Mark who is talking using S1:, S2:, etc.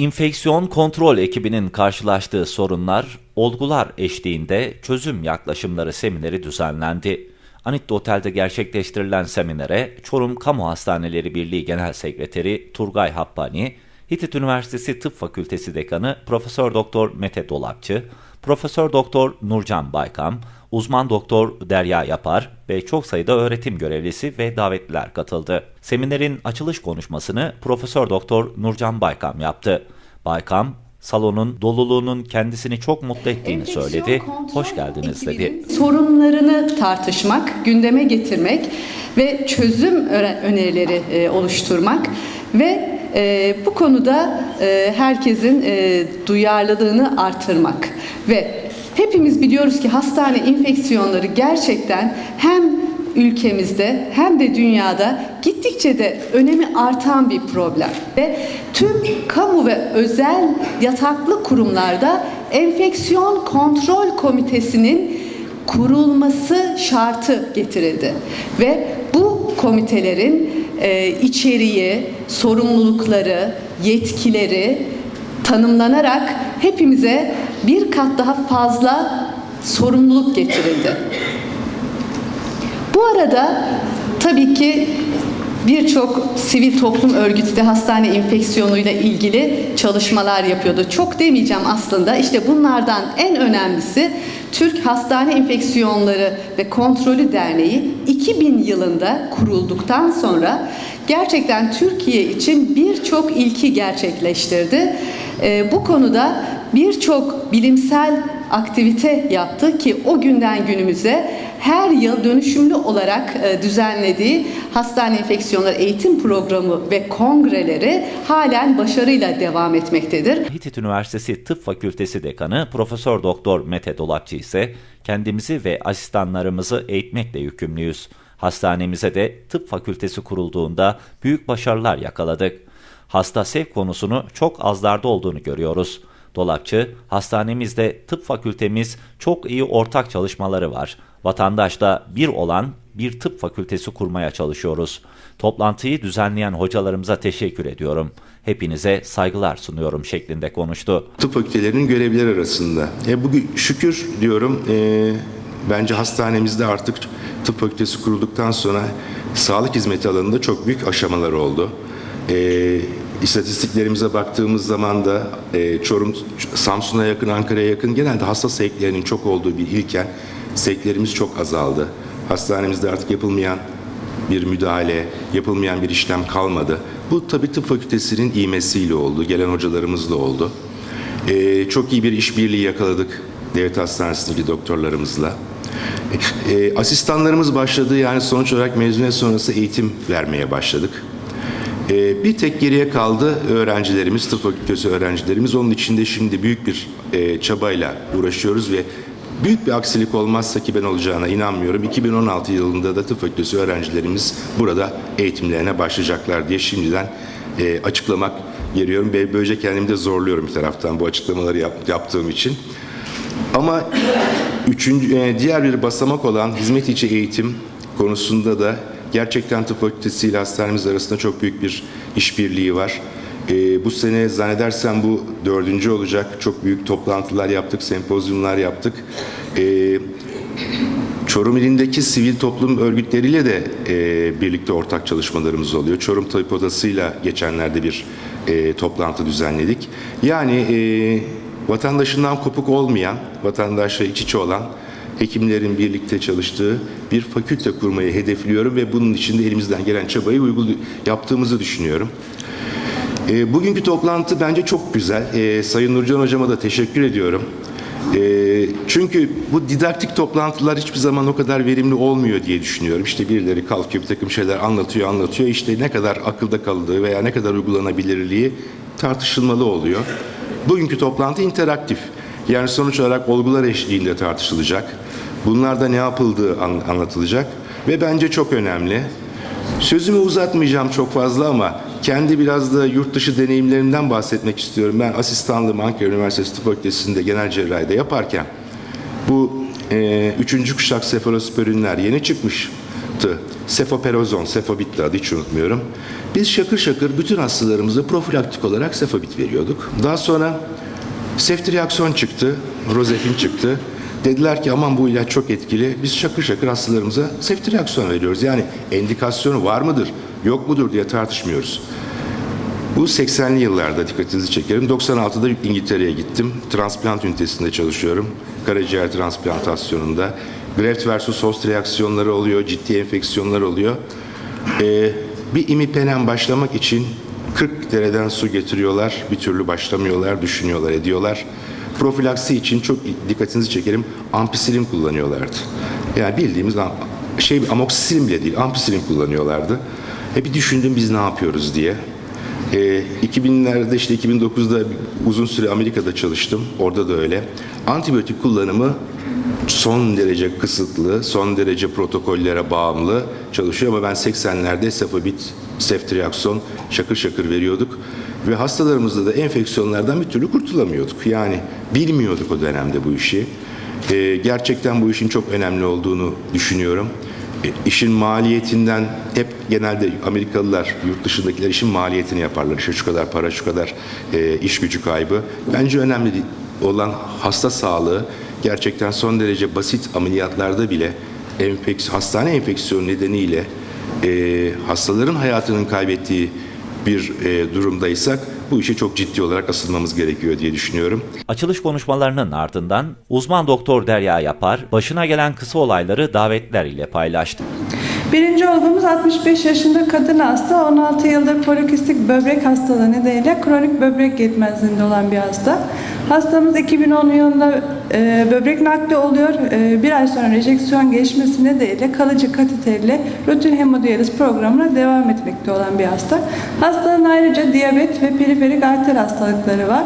S1: İnfeksiyon kontrol ekibinin karşılaştığı sorunlar, olgular eşliğinde çözüm yaklaşımları semineri düzenlendi. Anitli Otel'de gerçekleştirilen seminere Çorum Kamu Hastaneleri Birliği Genel Sekreteri Turgay Happani, Hitit Üniversitesi Tıp Fakültesi Dekanı Profesör Doktor Mete Dolapçı, Profesör Doktor Nurcan Baykam, uzman doktor Derya Yapar ve çok sayıda öğretim görevlisi ve davetliler katıldı. Seminerin açılış konuşmasını Profesör Doktor Nurcan Baykam yaptı. Baykam, salonun doluluğunun kendisini çok mutlu ettiğini söyledi. Hoş geldiniz dedi.
S2: Sorunlarını tartışmak, gündeme getirmek ve çözüm önerileri e, oluşturmak ve e, bu konuda e, herkesin e, duyarlılığını artırmak ve hepimiz biliyoruz ki hastane infeksiyonları gerçekten hem ülkemizde hem de dünyada gittikçe de önemi artan bir problem ve tüm kamu ve özel yataklı kurumlarda enfeksiyon kontrol komitesinin kurulması şartı getirildi ve bu komitelerin e, içeriği, sorumlulukları, yetkileri tanımlanarak hepimize bir kat daha fazla sorumluluk getirildi. Bu arada tabii ki birçok sivil toplum örgütü de hastane infeksiyonuyla ilgili çalışmalar yapıyordu. Çok demeyeceğim aslında. İşte bunlardan en önemlisi Türk Hastane İnfeksiyonları ve Kontrolü Derneği 2000 yılında kurulduktan sonra gerçekten Türkiye için birçok ilki gerçekleştirdi. Ee, bu konuda birçok bilimsel aktivite yaptı ki o günden günümüze her yıl dönüşümlü olarak e, düzenlediği hastane enfeksiyonları eğitim programı ve kongreleri halen başarıyla devam etmektedir.
S1: Hitit Üniversitesi Tıp Fakültesi Dekanı Profesör Doktor Mete Dolapçı ise kendimizi ve asistanlarımızı eğitmekle yükümlüyüz. Hastanemize de tıp fakültesi kurulduğunda büyük başarılar yakaladık. Hasta sevk konusunu çok azlarda olduğunu görüyoruz. Dolapçı, hastanemizde tıp fakültemiz çok iyi ortak çalışmaları var. Vatandaşla bir olan bir tıp fakültesi kurmaya çalışıyoruz. Toplantıyı düzenleyen hocalarımıza teşekkür ediyorum. Hepinize saygılar sunuyorum şeklinde konuştu.
S3: tıp fakültelerinin görevlileri arasında. E bugün şükür diyorum e, bence hastanemizde artık tıp fakültesi kurulduktan sonra sağlık hizmeti alanında çok büyük aşamalar oldu. E, istatistiklerimize baktığımız zaman da e, Çorum, Samsun'a yakın, Ankara'ya yakın genelde hasta sevklerinin çok olduğu bir ilken sevklerimiz çok azaldı. Hastanemizde artık yapılmayan bir müdahale, yapılmayan bir işlem kalmadı. Bu tabii tıp fakültesinin iğmesiyle oldu, gelen hocalarımızla oldu. Ee, çok iyi bir işbirliği yakaladık devlet hastanesindeki doktorlarımızla. Ee, asistanlarımız başladı yani sonuç olarak mezuniyet sonrası eğitim vermeye başladık. Ee, bir tek geriye kaldı öğrencilerimiz, tıp fakültesi öğrencilerimiz. Onun içinde şimdi büyük bir e, çabayla uğraşıyoruz ve büyük bir aksilik olmazsa ki ben olacağına inanmıyorum. 2016 yılında da tıp fakültesi öğrencilerimiz burada eğitimlerine başlayacaklar diye şimdiden e, açıklamak geliyorum. Böylece kendimi de zorluyorum bir taraftan bu açıklamaları yap- yaptığım için. Ama üçüncü, e, diğer bir basamak olan hizmet içi eğitim konusunda da gerçekten tıp fakültesi ile hastanemiz arasında çok büyük bir işbirliği var. E, bu sene zannedersem bu dördüncü olacak. Çok büyük toplantılar yaptık, sempozyumlar yaptık. E, Çorum ilindeki sivil toplum örgütleriyle de e, birlikte ortak çalışmalarımız oluyor. Çorum Tabip Odası'yla geçenlerde bir e, toplantı düzenledik. Yani e, vatandaşından kopuk olmayan, vatandaşla iç içe olan hekimlerin birlikte çalıştığı bir fakülte kurmayı hedefliyorum ve bunun için de elimizden gelen çabayı yaptığımızı düşünüyorum. E, bugünkü toplantı bence çok güzel. E, Sayın Nurcan Hocama da teşekkür ediyorum. E, çünkü bu didaktik toplantılar hiçbir zaman o kadar verimli olmuyor diye düşünüyorum. İşte birileri kalkıyor bir takım şeyler anlatıyor anlatıyor. İşte ne kadar akılda kaldığı veya ne kadar uygulanabilirliği tartışılmalı oluyor. Bugünkü toplantı interaktif. Yani sonuç olarak olgular eşliğinde tartışılacak. Bunlarda ne yapıldığı an- anlatılacak. Ve bence çok önemli. Sözümü uzatmayacağım çok fazla ama kendi biraz da yurt dışı deneyimlerimden bahsetmek istiyorum. Ben asistanlığımı Ankara Üniversitesi Tıp Fakültesi'nde genel cerrahide yaparken bu e, üçüncü kuşak sefalosporinler yeni çıkmış. Sefoperazon, Sefobit'ti adı hiç unutmuyorum. Biz şakır şakır bütün hastalarımıza profilaktik olarak Sefobit veriyorduk. Daha sonra Seftriakson çıktı, Rozefin çıktı. Dediler ki aman bu ilaç çok etkili. Biz şakır şakır hastalarımıza Seftriakson veriyoruz. Yani endikasyonu var mıdır, yok mudur diye tartışmıyoruz. Bu 80'li yıllarda dikkatinizi çekerim. 96'da İngiltere'ye gittim. Transplant ünitesinde çalışıyorum. Karaciğer transplantasyonunda. Graft versus host reaksiyonları oluyor, ciddi enfeksiyonlar oluyor. Ee, bir imipenem başlamak için 40 dereden su getiriyorlar. Bir türlü başlamıyorlar, düşünüyorlar, ediyorlar. Profilaksi için çok dikkatinizi çekerim. Ampicillin kullanıyorlardı. Yani bildiğimiz şey amoksisilin bile değil, ampicillin kullanıyorlardı. Hep bir düşündüm biz ne yapıyoruz diye. Ee, 2000'lerde işte 2009'da uzun süre Amerika'da çalıştım. Orada da öyle. Antibiyotik kullanımı son derece kısıtlı, son derece protokollere bağımlı çalışıyor ama ben 80'lerde Sefobit, Ceftriaxon şakır şakır veriyorduk ve hastalarımızda da enfeksiyonlardan bir türlü kurtulamıyorduk. Yani bilmiyorduk o dönemde bu işi. Ee, gerçekten bu işin çok önemli olduğunu düşünüyorum. E, işin maliyetinden hep genelde Amerikalılar, yurt dışındakiler işin maliyetini yaparlar. İşte şu kadar para, şu kadar e, iş gücü kaybı. Bence önemli olan hasta sağlığı gerçekten son derece basit ameliyatlarda bile enfeks hastane enfeksiyonu nedeniyle e, hastaların hayatının kaybettiği bir e, durumdaysak bu işe çok ciddi olarak asılmamız gerekiyor diye düşünüyorum.
S1: Açılış konuşmalarının ardından uzman doktor Derya Yapar, başına gelen kısa olayları davetler ile paylaştı.
S4: Birinci olgumuz 65 yaşında kadın hasta, 16 yıldır polikistik böbrek hastalığı nedeniyle kronik böbrek yetmezliğinde olan bir hasta. Hastamız 2010 yılında e, böbrek nakli oluyor. E, bir ay sonra rejeksiyon geçmesi nedeniyle kalıcı kateterle rutin hemodiyaliz programına devam etmekte olan bir hasta. Hastanın ayrıca diyabet ve periferik arter hastalıkları var.